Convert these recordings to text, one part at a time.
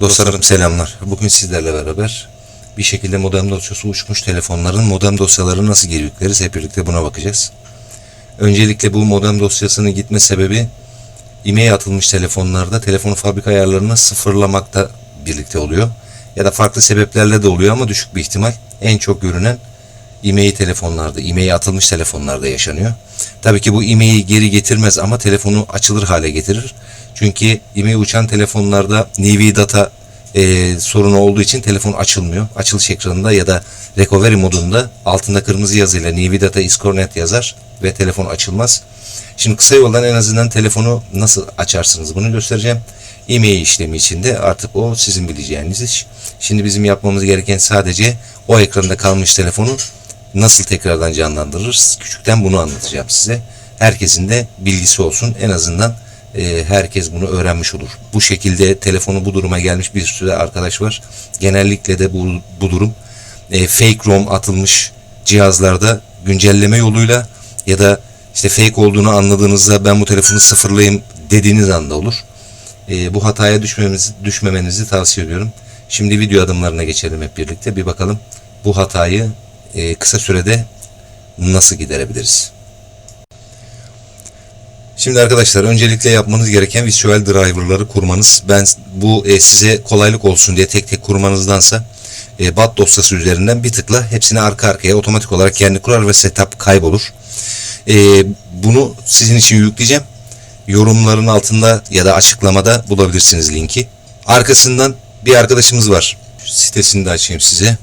Dostlarım selamlar. Bugün sizlerle beraber bir şekilde modem dosyası uçmuş telefonların modem dosyaları nasıl geri yükleriz hep birlikte buna bakacağız. Öncelikle bu modem dosyasının gitme sebebi e-mail atılmış telefonlarda telefon fabrika ayarlarını sıfırlamakta birlikte oluyor. Ya da farklı sebeplerle de oluyor ama düşük bir ihtimal. En çok görünen e-mail telefonlarda, e-mail atılmış telefonlarda yaşanıyor. Tabii ki bu e-maili geri getirmez ama telefonu açılır hale getirir. Çünkü e-mail uçan telefonlarda NV data e, sorunu olduğu için telefon açılmıyor. Açılış ekranında ya da recovery modunda altında kırmızı yazıyla NV data is yazar ve telefon açılmaz. Şimdi kısa yoldan en azından telefonu nasıl açarsınız bunu göstereceğim. E-mail işlemi içinde artık o sizin bileceğiniz iş. Şimdi bizim yapmamız gereken sadece o ekranda kalmış telefonu nasıl tekrardan canlandırırız? Küçükten bunu anlatacağım size. Herkesin de bilgisi olsun. En azından e, herkes bunu öğrenmiş olur. Bu şekilde telefonu bu duruma gelmiş bir sürü arkadaş var. Genellikle de bu, bu durum e, fake ROM atılmış cihazlarda güncelleme yoluyla ya da işte fake olduğunu anladığınızda ben bu telefonu sıfırlayayım dediğiniz anda olur. E, bu hataya düşmemizi, düşmemenizi tavsiye ediyorum. Şimdi video adımlarına geçelim hep birlikte. Bir bakalım bu hatayı e, kısa sürede nasıl giderebiliriz? Şimdi arkadaşlar öncelikle yapmanız gereken visual driver'ları kurmanız. Ben bu e, size kolaylık olsun diye tek tek kurmanızdansa e, BAT dosyası üzerinden bir tıkla hepsini arka arkaya otomatik olarak kendi kurar ve setup kaybolur. E, bunu sizin için yükleyeceğim. Yorumların altında ya da açıklamada bulabilirsiniz linki. Arkasından bir arkadaşımız var. Sitesini de açayım size.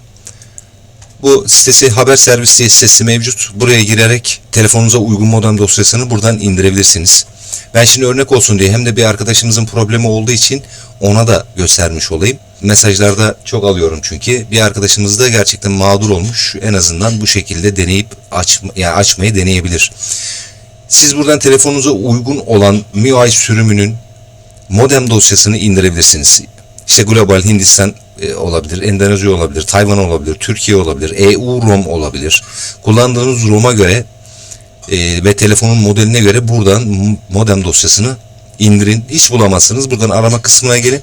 Bu sitesi haber servisi sitesi mevcut. Buraya girerek telefonunuza uygun modem dosyasını buradan indirebilirsiniz. Ben şimdi örnek olsun diye hem de bir arkadaşımızın problemi olduğu için ona da göstermiş olayım. Mesajlarda çok alıyorum çünkü bir arkadaşımız da gerçekten mağdur olmuş. En azından bu şekilde deneyip aç, yani açmayı deneyebilir. Siz buradan telefonunuza uygun olan MIUI sürümünün modem dosyasını indirebilirsiniz. İşte global Hindistan olabilir, Endonezya olabilir, Tayvan olabilir, Türkiye olabilir, EU ROM olabilir. Kullandığınız ROM'a göre e, ve telefonun modeline göre buradan modem dosyasını indirin. Hiç bulamazsınız. Buradan arama kısmına gelin.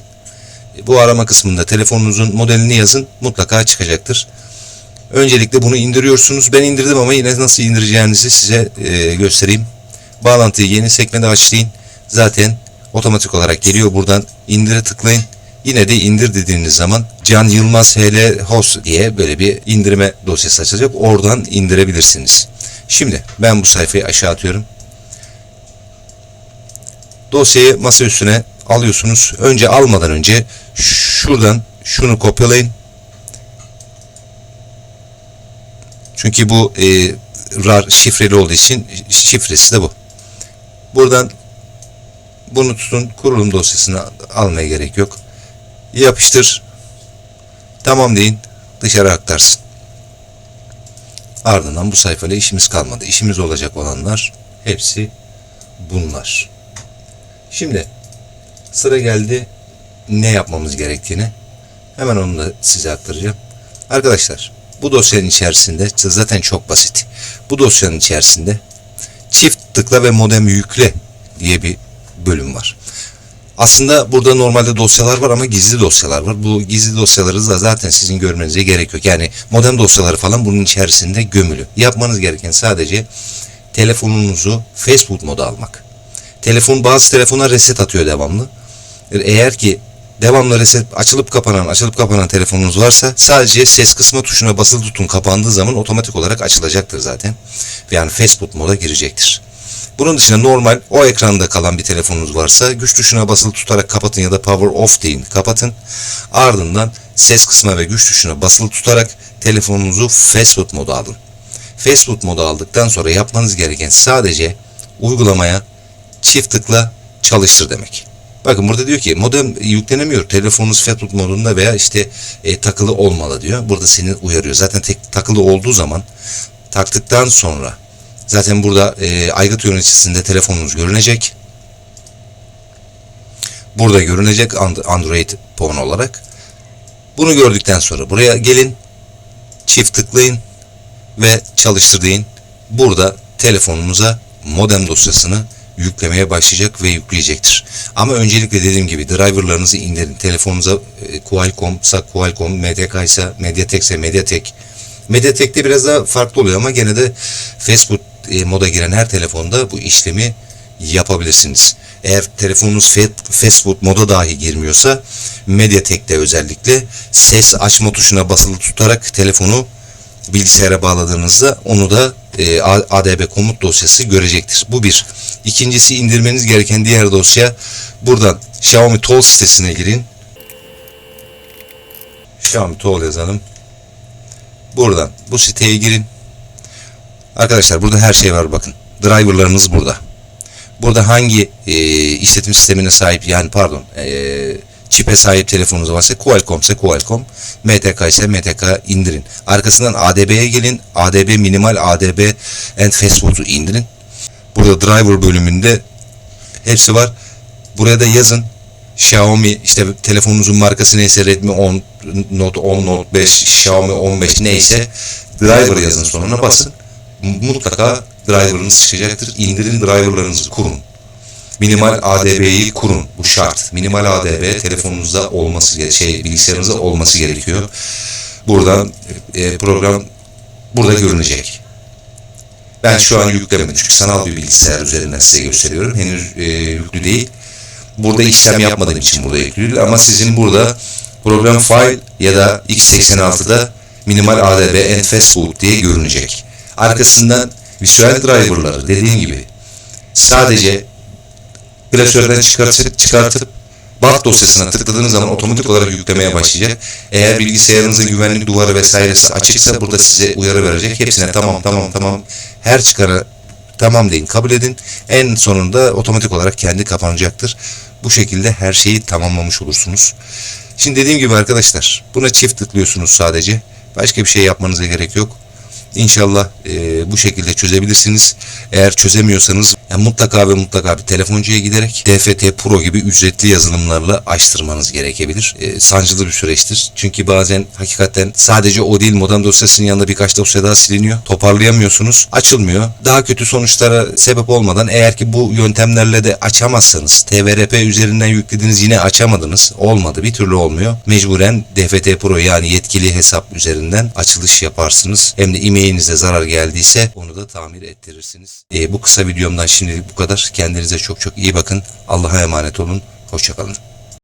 E, Bu arama kısmında telefonunuzun modelini yazın. Mutlaka çıkacaktır. Öncelikle bunu indiriyorsunuz. Ben indirdim ama yine nasıl indireceğinizi size e, göstereyim. Bağlantıyı yeni sekmede açlayın. Zaten otomatik olarak geliyor. Buradan indire tıklayın. Yine de indir dediğiniz zaman Can Yılmaz HL Host diye böyle bir indirme dosyası açılacak. Oradan indirebilirsiniz. Şimdi ben bu sayfayı aşağı atıyorum. Dosyayı masa üstüne alıyorsunuz. Önce almadan önce şuradan şunu kopyalayın. Çünkü bu e, RAR şifreli olduğu için şifresi de bu. Buradan bunu tutun kurulum dosyasını almaya gerek yok. Yapıştır. Tamam deyin. Dışarı aktarsın. Ardından bu sayfayla işimiz kalmadı. İşimiz olacak olanlar hepsi bunlar. Şimdi sıra geldi ne yapmamız gerektiğine. Hemen onu da size aktaracağım. Arkadaşlar bu dosyanın içerisinde zaten çok basit. Bu dosyanın içerisinde çift tıkla ve modem yükle diye bir bölüm var. Aslında burada normalde dosyalar var ama gizli dosyalar var. Bu gizli dosyaları da zaten sizin görmenize gerek yok. Yani modem dosyaları falan bunun içerisinde gömülü. Yapmanız gereken sadece telefonunuzu Facebook moda almak. Telefon bazı telefona reset atıyor devamlı. Eğer ki devamlı reset açılıp kapanan açılıp kapanan telefonunuz varsa sadece ses kısma tuşuna basılı tutun kapandığı zaman otomatik olarak açılacaktır zaten. Yani Facebook moda girecektir. Bunun dışında normal o ekranda kalan bir telefonunuz varsa güç tuşuna basılı tutarak kapatın ya da power off deyin kapatın. Ardından ses kısmına ve güç tuşuna basılı tutarak telefonunuzu fast moda alın. Fast moda aldıktan sonra yapmanız gereken sadece uygulamaya çift tıkla çalıştır demek. Bakın burada diyor ki modem yüklenemiyor. Telefonunuz fast food modunda veya işte e, takılı olmalı diyor. Burada seni uyarıyor. Zaten tek takılı olduğu zaman taktıktan sonra Zaten burada e, aygıt yöneticisinde telefonunuz görünecek. Burada görünecek Android phone olarak. Bunu gördükten sonra buraya gelin. Çift tıklayın ve çalıştır deyin. Burada telefonunuza modem dosyasını yüklemeye başlayacak ve yükleyecektir. Ama öncelikle dediğim gibi driverlarınızı indirin. Telefonunuza e, Qualcomm, ise Mediatek ise Mediatek. Mediatek'te biraz daha farklı oluyor ama gene de fast food e, moda giren her telefonda bu işlemi yapabilirsiniz. Eğer telefonunuz fa- fast food moda dahi girmiyorsa Mediatek'te özellikle ses açma tuşuna basılı tutarak telefonu bilgisayara bağladığınızda onu da e, ADB komut dosyası görecektir. Bu bir. İkincisi indirmeniz gereken diğer dosya buradan Xiaomi Tool sitesine girin. Xiaomi Tool yazalım. Buradan bu siteye girin. Arkadaşlar burada her şey var bakın. Driverlarınız burada. Burada hangi e, işletim sistemine sahip yani pardon e, çipe sahip telefonunuz varsa Qualcomm ise Qualcomm, MTK ise MTK indirin. Arkasından ADB'ye gelin. ADB minimal ADB and fast indirin. Burada driver bölümünde hepsi var. Buraya da yazın. Xiaomi işte telefonunuzun markası neyse Redmi 10 Note 10 Note 5 Xiaomi 15 neyse driver yazın sonuna basın. Mutlaka driver'ınız çıkacaktır. İndirin driver'larınızı kurun. Minimal ADB'yi kurun. Bu şart. Minimal ADB telefonunuzda olması şey bilgisayarınızda olması gerekiyor. Buradan e, program burada görünecek. Ben şu an yüklemedim çünkü sanal bir bilgisayar üzerinden size gösteriyorum. Henüz e, yüklü değil. Burada işlem yapmadığım için burada yüklü değil ama sizin burada program file ya da x86'da minimal ADB and fast food diye görünecek. Arkasından visual driver'ları dediğim gibi sadece klasörden çıkartıp, çıkartıp BAT dosyasına tıkladığınız zaman otomatik olarak yüklemeye başlayacak. Eğer bilgisayarınızın güvenlik duvarı vesairesi açıksa burada size uyarı verecek. Hepsine tamam tamam tamam her çıkara tamam deyin kabul edin. En sonunda otomatik olarak kendi kapanacaktır. Bu şekilde her şeyi tamamlamış olursunuz. Şimdi dediğim gibi arkadaşlar buna çift tıklıyorsunuz sadece. Başka bir şey yapmanıza gerek yok. İnşallah e, bu şekilde çözebilirsiniz. Eğer çözemiyorsanız yani mutlaka ve mutlaka bir telefoncuya giderek DFT Pro gibi ücretli yazılımlarla açtırmanız gerekebilir. E, sancılı bir süreçtir. Çünkü bazen hakikaten sadece o değil modem dosyasının yanında birkaç dosya daha siliniyor. Toparlayamıyorsunuz. Açılmıyor. Daha kötü sonuçlara sebep olmadan eğer ki bu yöntemlerle de açamazsanız TVRP üzerinden yüklediniz yine açamadınız. Olmadı. Bir türlü olmuyor. Mecburen DFT Pro yani yetkili hesap üzerinden açılış yaparsınız. Hem de e-mailinize zarar geldiyse onu da tamir ettirirsiniz. E, bu kısa videomdan şimdilik bu kadar. Kendinize çok çok iyi bakın. Allah'a emanet olun. Hoşçakalın.